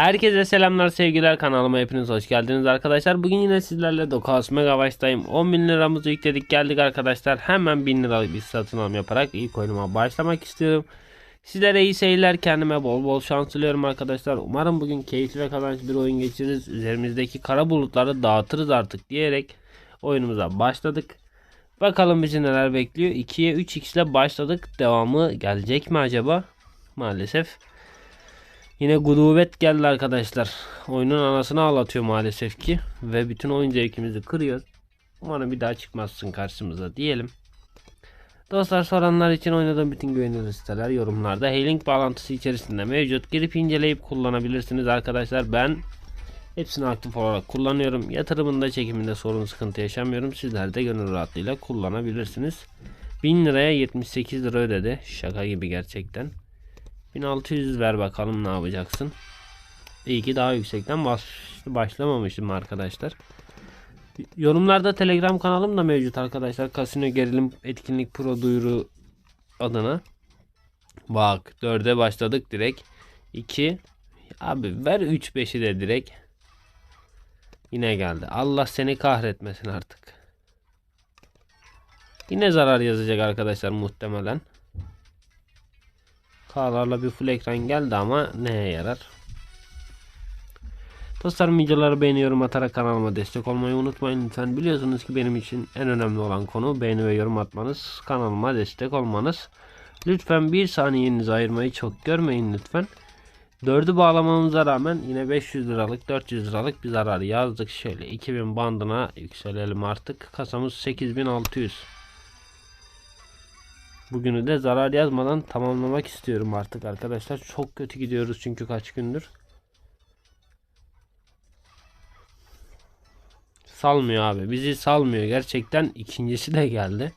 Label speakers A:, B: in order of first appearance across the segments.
A: Herkese selamlar sevgiler kanalıma hepiniz hoş geldiniz arkadaşlar. Bugün yine sizlerle 9 megabayt'tayım. 10 bin liramızı yükledik geldik arkadaşlar. Hemen 1000 liralık bir satın alım yaparak ilk oyunuma başlamak istiyorum. Sizlere iyi seyirler kendime bol bol şans diliyorum arkadaşlar. Umarım bugün keyifli ve kazançlı bir oyun geçiririz. Üzerimizdeki kara bulutları dağıtırız artık diyerek oyunumuza başladık. Bakalım bizi neler bekliyor. 2'ye 3x ile başladık. Devamı gelecek mi acaba? Maalesef. Yine gudubet geldi arkadaşlar. Oyunun anasını ağlatıyor maalesef ki. Ve bütün oyun zevkimizi kırıyor. Umarım bir daha çıkmazsın karşımıza diyelim. Dostlar soranlar için oynadığım bütün güvenilir siteler yorumlarda H-Link bağlantısı içerisinde mevcut. Girip inceleyip kullanabilirsiniz arkadaşlar. Ben hepsini aktif olarak kullanıyorum. Yatırımında çekiminde sorun sıkıntı yaşamıyorum. Sizler de gönül rahatlığıyla kullanabilirsiniz. 1000 liraya 78 lira ödedi. Şaka gibi gerçekten. 1600 ver bakalım ne yapacaksın. İyi ki daha yüksekten baş, başlamamışım arkadaşlar. Yorumlarda Telegram kanalım da mevcut arkadaşlar. Kasino Gerilim Etkinlik Pro duyuru adına. Bak 4'e başladık direkt. 2 Abi ver 3 5'i de direkt. Yine geldi. Allah seni kahretmesin artık. Yine zarar yazacak arkadaşlar muhtemelen. K'larla bir full ekran geldi ama neye yarar? Dostlarım videoları beğeni yorum atarak kanalıma destek olmayı unutmayın lütfen. Biliyorsunuz ki benim için en önemli olan konu beğeni ve yorum atmanız. Kanalıma destek olmanız. Lütfen bir saniyenizi ayırmayı çok görmeyin lütfen. Dördü bağlamamıza rağmen yine 500 liralık 400 liralık bir zarar yazdık. Şöyle 2000 bandına yükselelim artık. Kasamız 8600. Bugünü de zarar yazmadan tamamlamak istiyorum artık arkadaşlar. Çok kötü gidiyoruz çünkü kaç gündür. Salmıyor abi. Bizi salmıyor. Gerçekten ikincisi de geldi.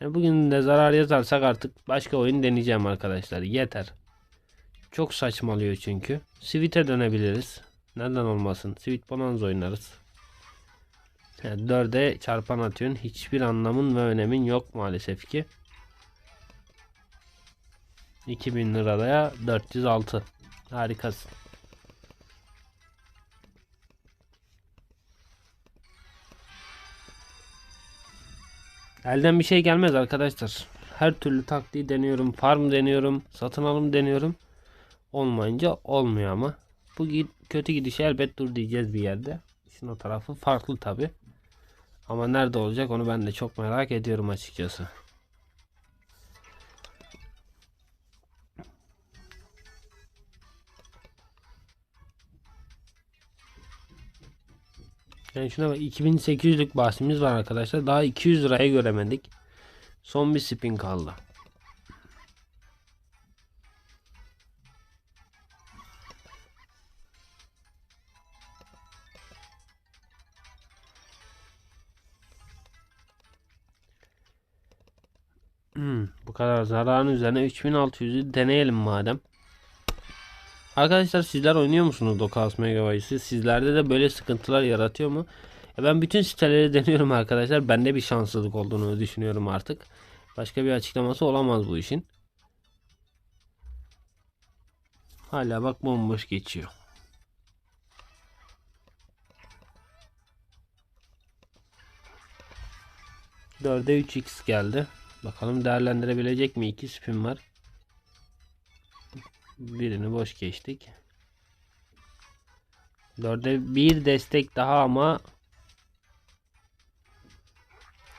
A: Yani bugün de zarar yazarsak artık başka oyun deneyeceğim arkadaşlar. Yeter. Çok saçmalıyor çünkü. Sweet'e dönebiliriz. Neden olmasın? Sweet Bonanza oynarız. Yani 4'e çarpan atıyorsun. Hiçbir anlamın ve önemin yok maalesef ki. 2000 liraya 406. Harikasın. Elden bir şey gelmez arkadaşlar. Her türlü taktiği deniyorum. Farm deniyorum. Satın alım deniyorum. Olmayınca olmuyor ama. Bu kötü gidişe elbet dur diyeceğiz bir yerde. İşin o tarafı farklı tabi. Ama nerede olacak onu ben de çok merak ediyorum açıkçası. Yani şuna bak 2800'lük bahsimiz var arkadaşlar. Daha 200 liraya göremedik. Son bir spin kaldı. Hmm, bu kadar zararın üzerine 3600'ü deneyelim madem. Arkadaşlar sizler oynuyor musunuz Dokas Megabyte'ı? Sizlerde de böyle sıkıntılar yaratıyor mu? E ben bütün siteleri deniyorum arkadaşlar. Bende bir şanssızlık olduğunu düşünüyorum artık. Başka bir açıklaması olamaz bu işin. Hala bak bomboş geçiyor. Dörde 3x geldi. Bakalım değerlendirebilecek mi? 2 spin var. Birini boş geçtik. Dörde bir destek daha ama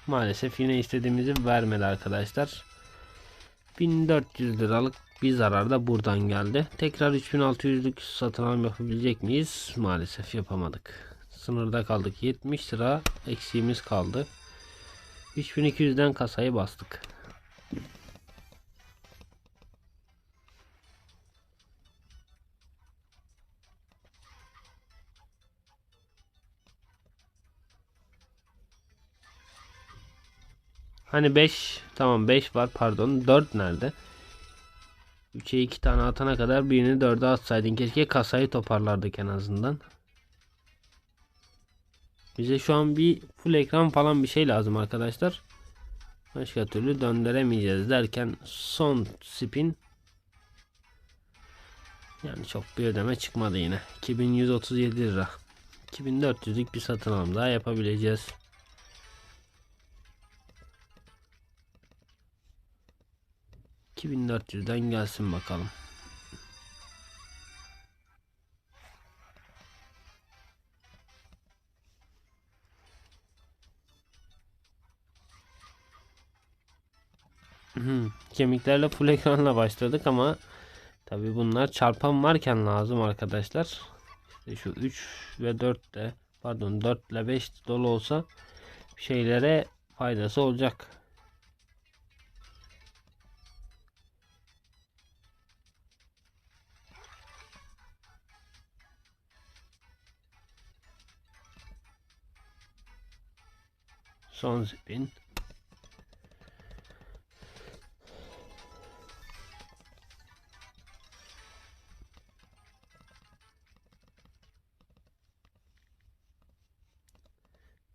A: maalesef yine istediğimizi vermedi arkadaşlar. 1400 liralık bir zarar da buradan geldi. Tekrar 3600'lük satın alım yapabilecek miyiz? Maalesef yapamadık. Sınırda kaldık. 70 lira eksiğimiz kaldı. 3200'den kasayı bastık. Hani 5 tamam 5 var pardon 4 nerede? 3'e 2 tane atana kadar birini 4'e atsaydın keşke kasayı toparlardık en azından. Bize şu an bir full ekran falan bir şey lazım arkadaşlar. Başka türlü döndüremeyeceğiz derken son spin yani çok bir ödeme çıkmadı yine. 2137 lira. 2400'lük bir satın alım daha yapabileceğiz. ...2400'den gelsin bakalım. Kemiklerle full ekranla başladık ama tabi bunlar çarpan varken lazım arkadaşlar. İşte şu 3 ve 4 de pardon 4 ile 5 dolu olsa şeylere faydası olacak. Son spin.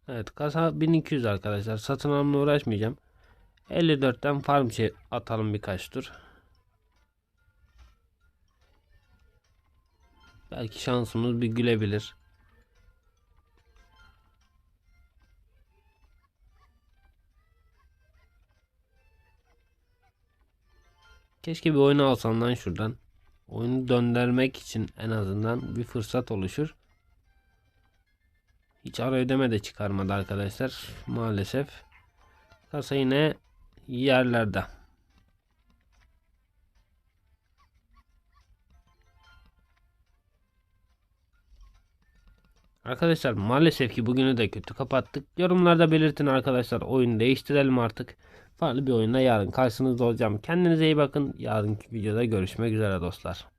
A: Evet kasa 1200 arkadaşlar. Satın alımla uğraşmayacağım. 54'ten farm şey atalım birkaç tur. Belki şansımız bir gülebilir. Keşke bir oyunu alsam lan şuradan. Oyunu döndürmek için en azından bir fırsat oluşur. Hiç ara ödeme de çıkarmadı arkadaşlar. Maalesef. Kasa yine yerlerde. Arkadaşlar maalesef ki bugünü de kötü kapattık. Yorumlarda belirtin arkadaşlar. Oyun değiştirelim artık. Farklı bir oyunda yarın karşınızda olacağım. Kendinize iyi bakın. Yarınki videoda görüşmek üzere dostlar.